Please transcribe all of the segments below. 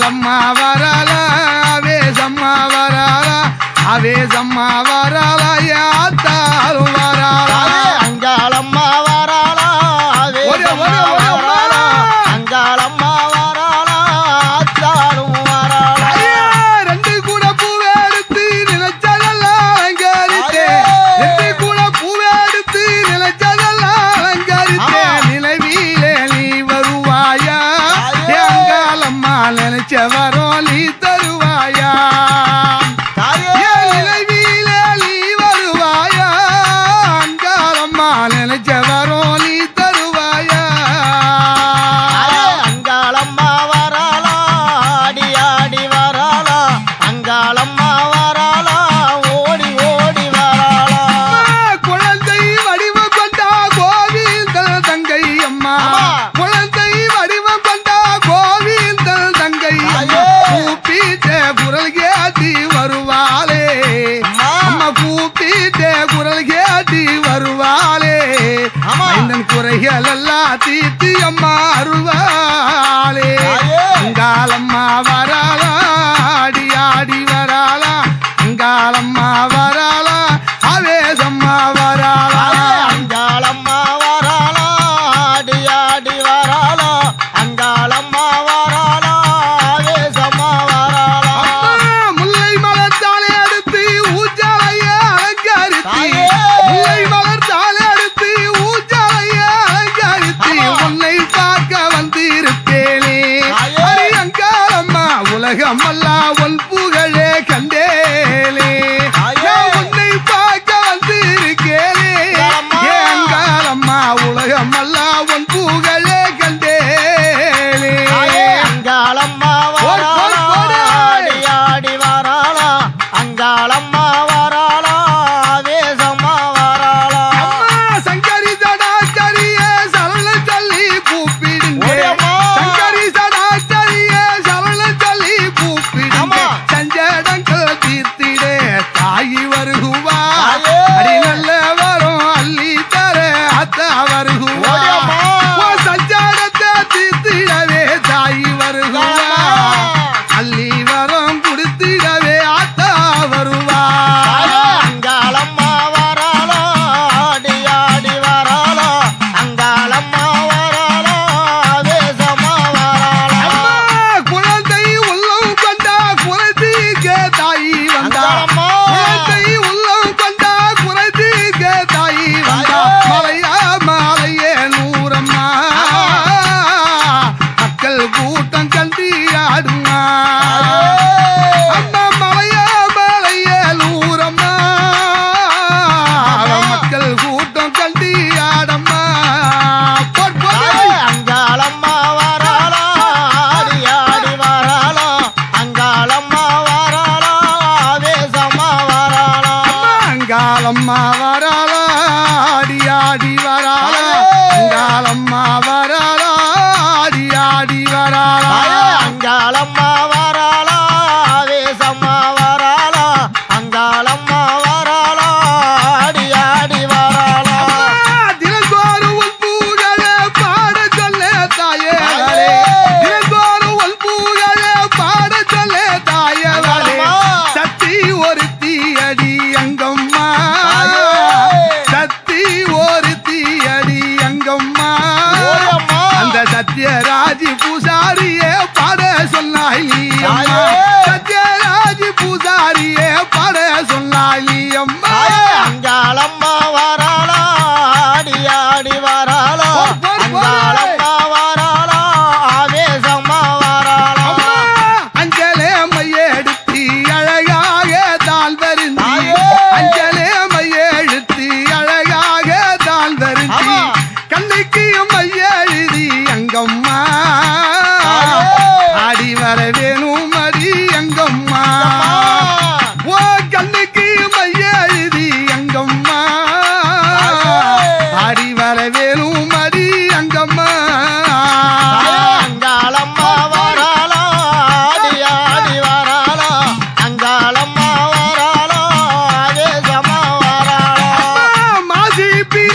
వరాలమ్మ వరాల అవే జమ్మ వరాల అవే జమ్మ వరాల యాత chavarra. ஆகி வருகுவா?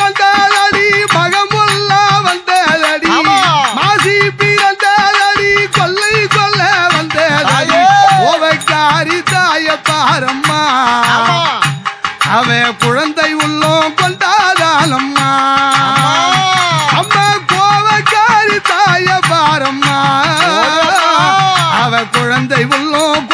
வந்தாலடி மகமுள்ள வந்தாலடி மாசி பிறந்தாலடி கொள்ளை கொல்ல வந்தாலடி ஓவைக்காரி தாய பாரம்மா அவ குழந்தை உள்ளோம் கொண்டாதாலம்மா அம்மா கோவக்காரி தாய பாரம்மா அவ குழந்தை உள்ளோம்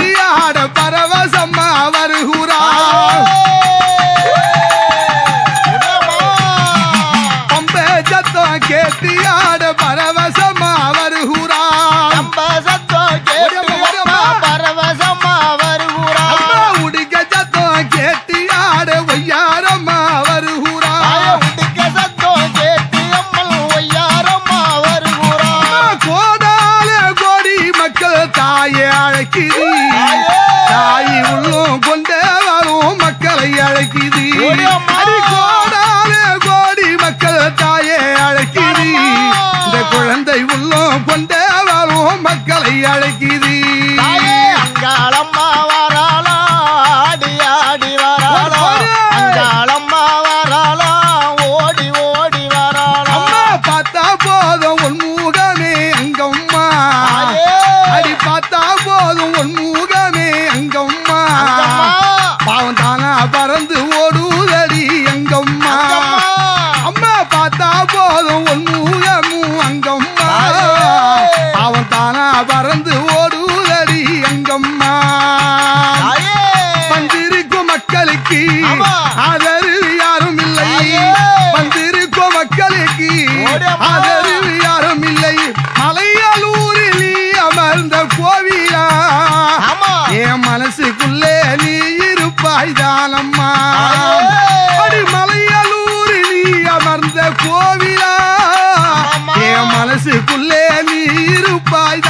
பட்டியாட பறவை சேர்ந்த கோவியா என் மனசுக்குள்ளே நீ இருப்பாய் தானம்மா. மலையலூர் நீ அமர்ந்த கோவிலா என் மனசுக்குள்ளே நீ இருப்பாய்